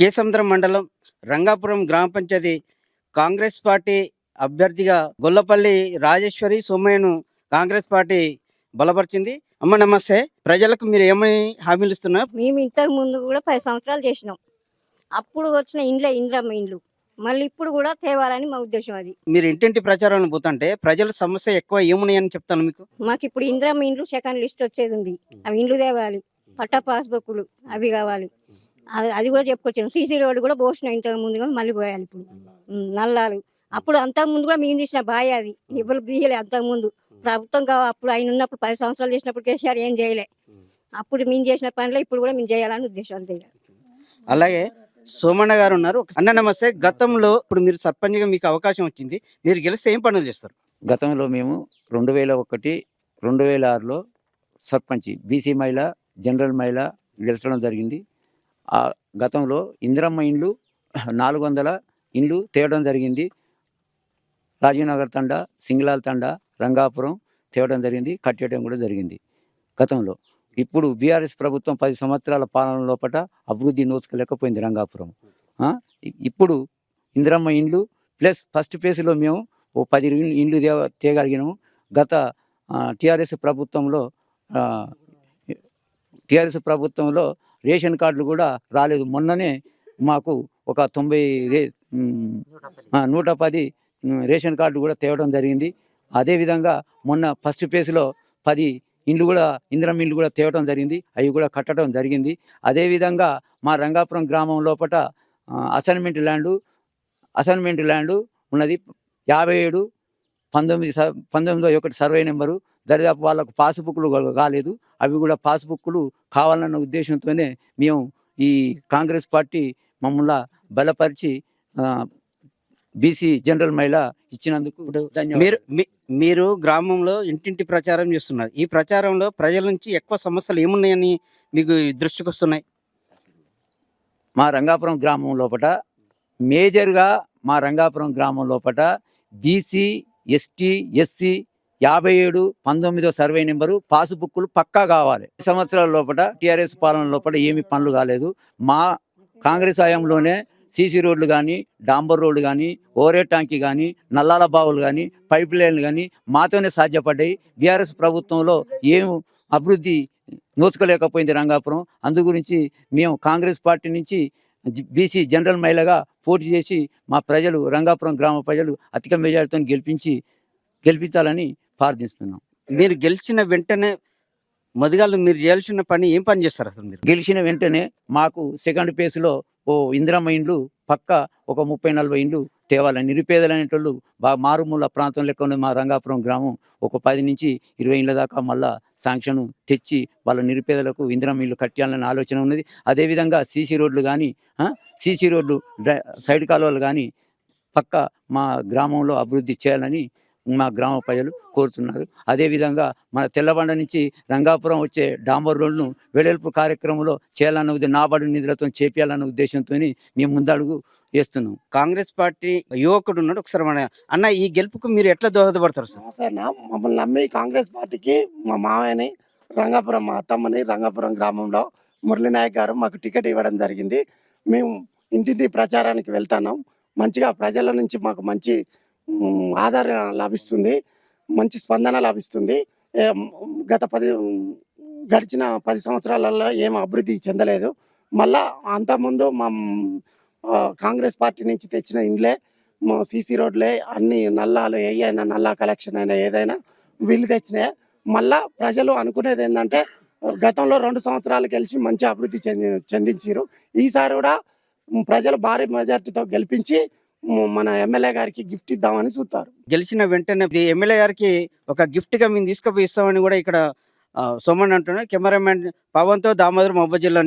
కేసముద్రం మండలం రంగాపురం గ్రామ పంచాయతీ కాంగ్రెస్ పార్టీ అభ్యర్థిగా గొల్లపల్లి రాజేశ్వరి సోమయ్యను కాంగ్రెస్ పార్టీ బలపరిచింది. అమ్మ నమస్తే. ప్రజలకు మీరు ఏమని హామీలు ఇస్తున్నారు? మేము ఇంతకు ముందు కూడా పది సంవత్సరాలు చేసినాం. అప్పుడు వచ్చిన ఇండ్లే ఇంద్రమ్మ ఇండ్లు. మళ్ళీ ఇప్పుడు కూడా తేవాలని మా ఉద్దేశం అది. మీరు ఇంటింటి ప్రచారాన్ని పోతుంటే ప్రజల సమస్య ఎక్కువ ఏమున్నాయని చెప్తాను మీకు? మాకు ఇప్పుడు ఇంద్రమ్మ ఇండ్లు సెకండ్ లిస్ట్ వచ్చేది ఉంది. అవి ఇండ్లు తేవాలి. పట్టా పాస్బుక్లు అవి కావాలి. అది అది కూడా చెప్పుకొచ్చాను. సీసీ రోడ్డు కూడా పోసినాం ఇంతకు ముందు కూడా మళ్ళీ పోయాలి ఇప్పుడు. నల్లాలు. అప్పుడు అంతకు ముందు కూడా మేము తీసిన బాయ్ అది. ఎవరు తీయలే అంతకు ముందు. ప్రభుత్వం కావ అప్పుడు ఆయన ఉన్నప్పుడు పది సంవత్సరాలు చేసినప్పుడు కేసీఆర్ ఏం చేయలే. అప్పుడు మేము చేసిన పనిలో ఇప్పుడు కూడా మేము చేయాలని ఉద్దేశం అంతే. అలాగే సోమಣ್ణ గారు ఉన్నారు. అన్న నమస్తే. గతంలో ఇప్పుడు మీరు సర్పంచ్గా మీకు అవకాశం వచ్చింది. మీరు గెలిస్తే ఏం పనులు చేస్తారు? గతంలో మేము రెండు వేల ఒకటి రెండు వేల ఆరులో సర్పంచ్ బీసీ మహిళ జనరల్ మహిళ గెలిచడం జరిగింది. గతంలో ఇందిరమ్మ ఇండ్లు నాలుగు వందల ఇండ్లు తేవడం జరిగింది. రాజీవ్నగర్ తండా సింగిలాల్ తండా రంగాపురం తేవడం జరిగింది కట్టేయడం కూడా జరిగింది గతంలో. ఇప్పుడు బీఆర్ఎస్ ప్రభుత్వం పది సంవత్సరాల పాలన లోపల అభివృద్ధి నోచుకోలేకపోయింది రంగాపురం. ఇప్పుడు ఇందిరమ్మ ఇండ్లు ప్లస్ ఫస్ట్ ఫేజ్లో మేము ఓ పది ఇండ్లు తే తేగలిగినాము. గత టీఆర్ఎస్ ప్రభుత్వంలో టిఆర్ఎస్ ప్రభుత్వంలో రేషన్ కార్డులు కూడా రాలేదు. మొన్ననే మాకు ఒక తొంభై రే నూట పది రేషన్ కార్డు కూడా తేవడం జరిగింది. అదేవిధంగా మొన్న ఫస్ట్ ఫేజ్లో పది ఇండ్లు కూడా ఇందిరం ఇండ్లు కూడా తేవడం జరిగింది. అవి కూడా కట్టడం జరిగింది. అదేవిధంగా మా రంగాపురం గ్రామం లోపల అసైన్మెంట్ ల్యాండు అసైన్మెంట్ ల్యాండు ఉన్నది. యాభై ఏడు పంతొమ్మిది స ఒకటి సర్వే నెంబరు. దరిదాపు వాళ్ళకు పాస్బుక్లు కాలేదు. అవి కూడా పాస్బుక్లు కావాలన్న ఉద్దేశంతోనే మేము ఈ కాంగ్రెస్ పార్టీ మమ్మల్ని బలపరిచి బీసీ జనరల్ మహిళ ఇచ్చినందుకు మీరు మీరు గ్రామంలో ఇంటింటి ప్రచారం చేస్తున్నారు. ఈ ప్రచారంలో ప్రజల నుంచి ఎక్కువ సమస్యలు ఏమున్నాయని మీకు దృష్టికి వస్తున్నాయి? మా రంగాపురం గ్రామం లోపట మేజర్గా మా రంగాపురం గ్రామం లోపట బీసీ ఎస్టీ ఎస్సీ యాభై ఏడు పంతొమ్మిదో సర్వే నెంబరు పాసుబుక్లు పక్కా కావాలి. సంవత్సరాల లోపల టీఆర్ఎస్ పాలన లోపల ఏమి పనులు కాలేదు. మా కాంగ్రెస్ హయాంలోనే సీసీ రోడ్లు కానీ డాంబర్ రోడ్లు కానీ ఓరే ట్యాంకి కానీ నల్లాల బావులు కానీ పైప్ లైన్లు కానీ మాతోనే సాధ్యపడ్డాయి. బీఆర్ఎస్ ప్రభుత్వంలో ఏం అభివృద్ధి నోచుకోలేకపోయింది రంగాపురం. అందు గురించి మేము కాంగ్రెస్ పార్టీ నుంచి బీసీ జనరల్ మహిళగా పోటీ చేసి మా ప్రజలు రంగాపురం గ్రామ ప్రజలు అధిక మెజార్టీతో గెలిపించి గెలిపించాలని ప్రార్థిస్తున్నాం. మీరు గెలిచిన వెంటనే మొదగాళ్ళు మీరు చేయాల్సిన పని ఏం పని చేస్తారు అసలు మీరు? గెలిచిన వెంటనే మాకు సెకండ్ ఫేజ్లో ఓ ఇందిరమ్మ ఇండ్లు పక్క ఒక ముప్పై నలభై ఇండ్లు తేవాలి నిరుపేదలనేటోళ్ళు బాగా మారుమూల ప్రాంతం లెక్క ఉన్న మా రంగాపురం గ్రామం. ఒక పది నుంచి ఇరవై ఇండ్ల దాకా మళ్ళా శాంక్షన్ తెచ్చి వాళ్ళ నిరుపేదలకు ఇందిరమ్మ ఇల్లు కట్టాలనే ఆలోచన ఉన్నది. అదేవిధంగా సీసీ రోడ్లు కానీ సీసీ రోడ్లు సైడ్ కాలువలు కానీ పక్క మా గ్రామంలో అభివృద్ధి చేయాలని మా గ్రామ ప్రజలు కోరుతున్నారు. అదేవిధంగా మన తెల్లబండ నుంచి రంగాపురం వచ్చే డాంబర్ రోడ్ను వెడల్పు కార్యక్రమంలో చేయాలన్న ఉద్దే నాబార్డు నిధులతో చేపించాలన్న ఉద్దేశంతో మేము ముందడుగు వేస్తున్నాం. కాంగ్రెస్ పార్టీ యువకుడు ఉన్నాడు. ఒకసారి మన అన్న ఈ గెలుపుకు మీరు ఎట్లా దోహదపడతారు సార్? అన్న మమ్మల్ని నమ్మి కాంగ్రెస్ పార్టీకి మా మామయ్యని రంగాపురం మా అత్తమ్మని రంగాపురం గ్రామంలో మురళీ నాయక్ గారు మాకు టికెట్ ఇవ్వడం జరిగింది. మేము ఇంటింటి ప్రచారానికి వెళ్తున్నాం. మంచిగా ప్రజల నుంచి మాకు మంచి ఆదరణ లభిస్తుంది మంచి స్పందన లభిస్తుంది. గత పది గడిచిన పది సంవత్సరాలలో ఏం అభివృద్ధి చెందలేదు. మళ్ళా అంతకుముందు మా కాంగ్రెస్ పార్టీ నుంచి తెచ్చిన ఇండ్లే సీసీ రోడ్లే అన్ని నల్లాలు ఏ అయినా నల్లా కలెక్షన్ అయినా ఏదైనా వీళ్ళు తెచ్చినాయి. మళ్ళా ప్రజలు అనుకునేది ఏంటంటే గతంలో రెండు సంవత్సరాలు గెలిచి మంచి అభివృద్ధి చెంది చెందించారు ఈసారి కూడా ప్రజలు భారీ మెజార్టీతో గెలిపించి మన ఎమ్మెల్యే గారికి గిఫ్ట్ ఇద్దామని చూస్తారు. గెలిచిన వెంటనే ఎమ్మెల్యే గారికి ఒక గిఫ్ట్గా మేము తీసుకుపోయి ఇస్తామని కూడా ఇక్కడ సోమన్ అంటున్నాడు. కెమెరామెన్ పవన్తో దామోదర్ మహబూబ్ జిల్లా